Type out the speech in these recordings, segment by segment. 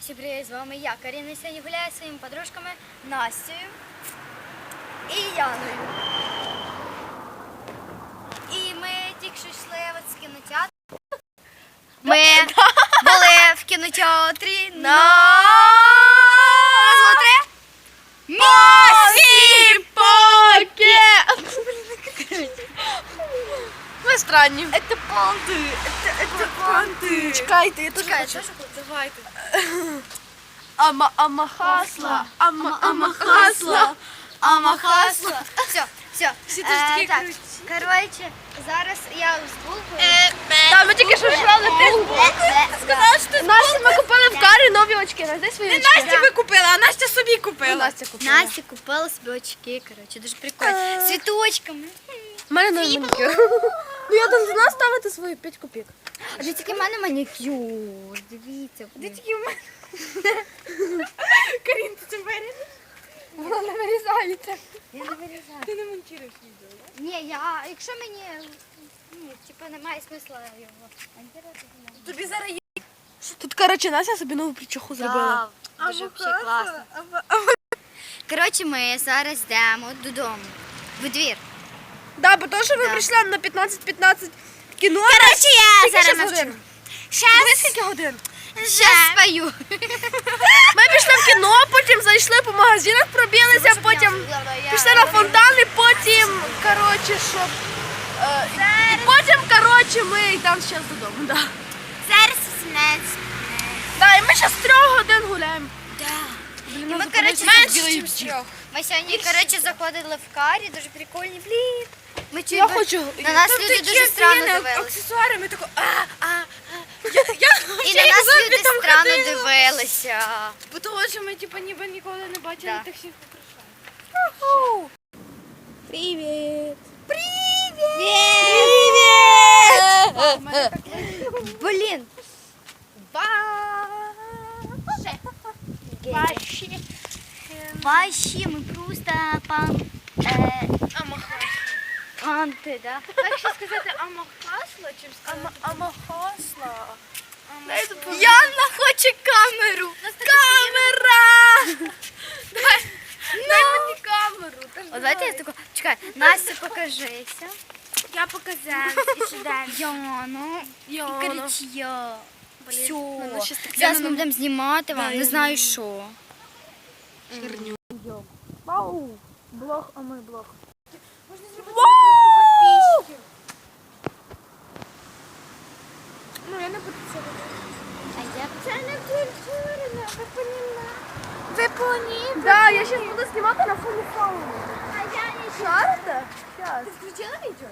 Всім привіт, з вами я, Каріна. Сьогодні гуляю зі своїми подружками Настею і Яною. І ми тільки що йшли от з кінотеатру. Ми були в кінотеатрі на странні. Це панди. Це панди. Чекайте, я теж хочу. давайте. Ама, ама хасла, ама, ама хасла. Ама хасла. Все, все. Всі тут такі круті. Коротше, зараз я з булкою. Та, ми тільки що жрали булку. Сказала, що Настя, ми купили в карі нові очки. Свої очки. Настя ви купила, а Настя собі купила. Настя купила. Настя купила собі очки, коротше, дуже прикольно. З цвіточками. У мене манікюр. Ну я должна ставити свої 5 копійок. А же тільки в мене манікюр. Дивіться. блін. Тільки в мене. Карін, ти це вирішиш? Вона не вирізається. Я не вирізаю. Ти не монтуєш відео, да? Ні, я, якщо мені, ну, типу, немає смисла його монтувати. Тобі зараз є. Тут, коротше, Настя собі нову причоху зробила. Да, дуже класно. Коротше, ми зараз йдемо додому. В двір. Да, бо то, що Да. прийшли на 15-15 кіно. Коротше, я Скільки зараз ще навчу. годин? Щас, Скільки годин? щас спою. Ми пішли в кіно, потім зайшли по магазинах, пробілися, потім пішли на фонтан і потім, коротше, щоб... е, і потім, коротше, ми йдемо зараз додому. Да. Зараз 18. Да, і ми ще з трьох годин гуляємо. Да. Блін, ми, коротше, менше, трьох. Ми сьогодні, коротше, заходили в карі, дуже прикольні, блін. Ми чуть Я би- хочу... На нас Там люди дуже странно дивилися. аксесуари, ми тако, а, а, а. Я, я, І на нас люди странно дивилися. Бо того, що ми типу, ніби ніколи не бачили Да. так всіх прикрашань. Привіт! Привіт! Привіт! Блін. Ваші. Ваші, ми просто пан... Е, панти, да? Легше сказати амахасла, чим сказати Амахасла. Яна хоче камеру. Камера! Дай, дай мені камеру. О, давайте я таку, чекай, Настя, покажися. Я показала і сюди. Яна. І Яна. коротше, я. Все. мене щас так Зараз ми нам- будемо знімати вам, не знаю що. Херню. Вау! Блог, а ми блог. Ну, я не буду це робити. А я це культурно, ви поняла. Ви поні? Да, я зараз буду знімати на фоні фауни. А я не Шарите? Зараз. Ти включила відео?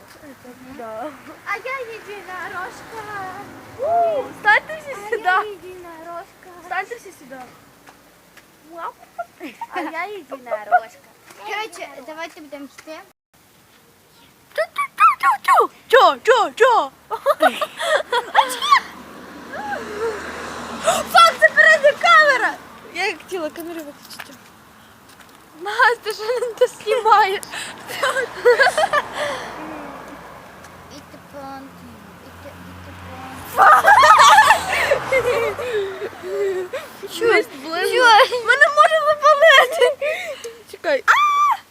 Да. А я єдинорожка. Станьте всі сюди. єдинорожка. Станьте всі сюди. А я єдинорожка. Коротше, давайте будемо йти. Чо, чо, чо, чо? Фак, це передня камера! Я камеру виключити. Настя, що ти знімаєш?